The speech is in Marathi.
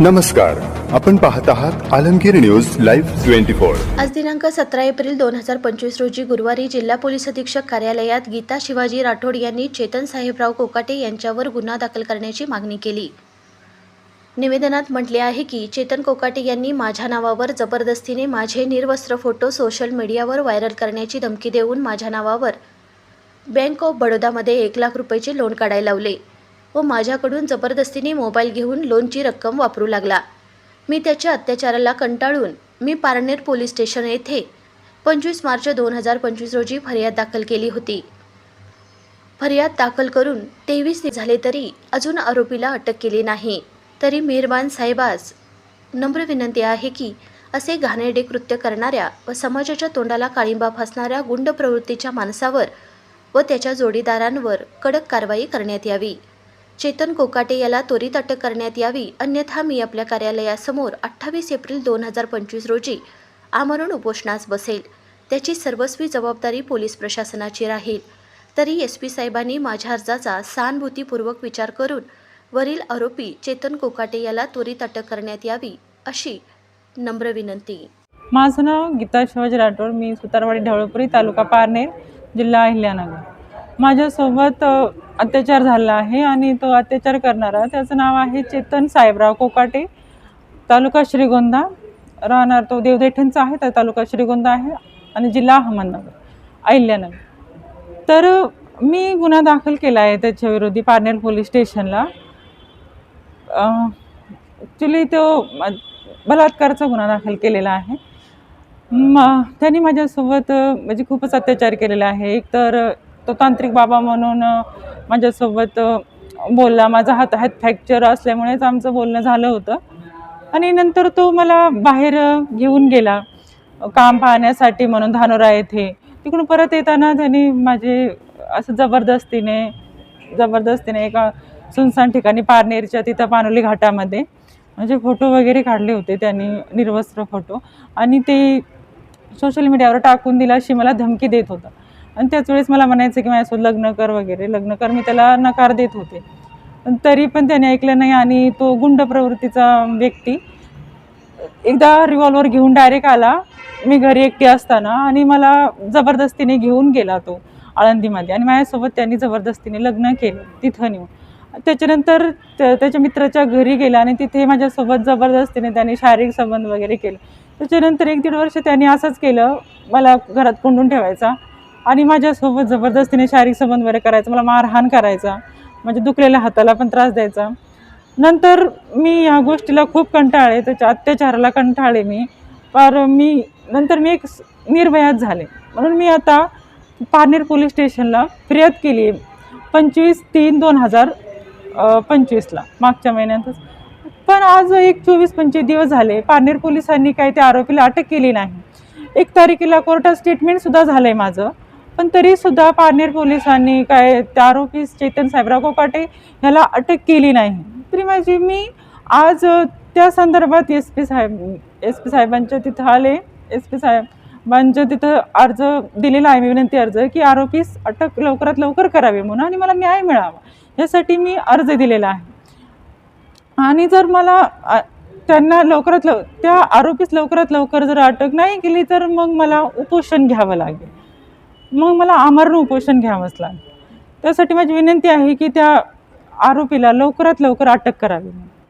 नमस्कार. आपण पाहत आहात Alamgir news live twenty four. आज दिनांक सतरा एप्रिल दोन हजार पंचवीस रोजी गुरुवारी जिल्हा पोलीस अधीक्षक कार्यालयात गीता शिवाजी राठोड यांनी चेतन साहेबराव कोकाटे यांच्यावर गुन्हा दाखल करण्याची मागणी केली. निवेदनात म्हटले आहे की चेतन कोकाटे यांनी माझ्या नावावर जबरदस्तीने माझे निर्वस्त्र फोटो सोशल मीडियावर व्हायरल करण्याची धमकी देऊन माझ्या नावावर बँक ऑफ बडोदामध्ये एक लाख रुपयाचे लोन काढायला लावले. व माझ्याकडून जबरदस्तीने मोबाईल घेऊन लोनची रक्कम वापरू लागला. मी त्याच्या अत्याचाराला कंटाळून मी पारनेर पोलीस स्टेशन येथे पंचवीस मार्च दोन हजार पंचवीस रोजी फर्याद दाखल केली होती. फर्याद दाखल करून तेवीस झाले तरी अजून आरोपीला अटक केली नाही. तरी मेहरबान साहेबास नम्र विनंती आहे की असे घाणेरडे कृत्य करणाऱ्या व समाजाच्या तोंडाला काळिंबा फासणाऱ्या गुंड प्रवृत्तीच्या माणसावर व त्याच्या जोडीदारांवर कडक कारवाई करण्यात यावी. चेतन कोकाटे याला त्वरित अटक करण्यात यावी अन्यथा मी आपल्या कार्यालयासमोर अठ्ठावीस एप्रिल दोन हजार पंचवीस रोजी आमरण उपोषणास बसेल. त्याची सर्वस्वी जबाबदारी पोलीस प्रशासनाची राहील. तरी एस पी साहेबांनी माझ्या अर्जाचा सहानुभूतीपूर्वक विचार करून वरील आरोपी चेतन कोकाटे याला त्वरित अटक करण्यात यावी अशी नम्र विनंती. माझं नाव गीता शिवाजी राठोड. मी सुतारवाडी ढवळपुरी तालुका पारनेर जिल्हा अहिल्यानगर. माझ्यासोबत अत्याचार झाला आहे आणि तो अत्याचार करणारा त्याचं नाव आहे चेतन साहेबराव कोकाटे तालुका श्रीगोंदा. राहणार तो देवदैठणचा आहे तर तालुका श्रीगोंदा आहे आणि जिल्हा अहमदनगर अहिल्यानगर. तर मी गुन्हा दाखल केला आहे त्याच्याविरोधी पारनेर पोलीस स्टेशनला. ॲक्च्युली तो बलात्काराचा गुन्हा दाखल केलेला आहे. म त्यांनी माझ्यासोबत म्हणजे खूपच अत्याचार केलेला आहे. एक तर तो तांत्रिक बाबा म्हणून माझ्यासोबत बोलला. माझा हात हात फ्रॅक्चर असल्यामुळेच आमचं बोलणं झालं होतं. आणि नंतर तो मला बाहेर घेऊन गेला. काम पाहण्यासाठी म्हणून धानोरा येथे. तिकडून परत येताना त्यांनी माझे असं जबरदस्तीने जबरदस्तीने एका सुनसान ठिकाणी पारनेरच्या तिथं पानोली घाटामध्ये म्हणजे फोटो वगैरे काढले होते त्यांनी निर्वस्त्र फोटो. आणि ते सोशल मीडियावर टाकून दिला अशी मला धमकी देत होता. आणि त्याच वेळेस मला म्हणायचं की माझ्यासोबत लग्न कर वगैरे लग्न कर. मी त्याला नकार देत होते. तरी पण त्याने ऐकलं नाही आणि तो गुंड प्रवृत्तीचा व्यक्ती एकदा रिव्हॉल्वर घेऊन डायरेक्ट आला. मी घरी एकटी असताना आणि मला जबरदस्तीने घेऊन गेला तो आळंदीमध्ये आणि माझ्यासोबत त्यांनी जबरदस्तीने लग्न केलं तिथं नेऊन. त्याच्यानंतर त्याच्या मित्राच्या घरी गेला आणि तिथे माझ्यासोबत जबरदस्तीने त्याने शारीरिक संबंध वगैरे केले. त्याच्यानंतर एक दीड वर्ष त्यांनी असंच केलं. मला घरात कोंडून ठेवायचा. आणि माझ्यासोबत जबरदस्तीने शारीरिक संबंध वगैरे करायचा मला मारहाण करायचा म्हणजे दुखलेल्या हाताला पण त्रास द्यायचा. नंतर मी ह्या गोष्टीला खूप कंटाळले त्याच्या अत्याचाराला कंटाळले मी. पर मी नंतर मी एक निर्भयात झाले. म्हणून मी आता पारनेर पोलीस स्टेशनला फिर्याद केली आहे. पंचवीस तीन दोन हजार पंचवीसला मागच्या महिन्यातच. पण आज एक चोवीस पंचवीस दिवस झाले पारनेर पोलिसांनी काही त्या आरोपीला अटक केली नाही. एक तारखेला कोर्टात स्टेटमेंटसुद्धा झालं आहे माझं. पण तरीसुद्धा पारनेर पोलिसांनी काय त्या आरोपी चेतन साहेबराव कोकाटे ह्याला अटक केली नाही. तरी माझी मी आज त्या संदर्भात एस पी साहेब एस पी साहेबांच्या तिथं आले. एस पी साहेबांच्या तिथं अर्ज दिलेला आहे. मी विनंती अर्ज की आरोपीस अटक लवकरात लवकर करावी म्हणून आणि मला न्याय मिळावा यासाठी मी अर्ज दिलेला आहे. आणि जर मला त्यांना लवकरात लव त्या आरोपीस लवकरात लवकर जर अटक नाही केली तर मग मला उपोषण घ्यावं लागेल. मग मला आमरण उपोषण घ्यावंच लागलं. त्यासाठी माझी विनंती आहे की त्या आरोपीला लवकरात लवकर अटक करावी.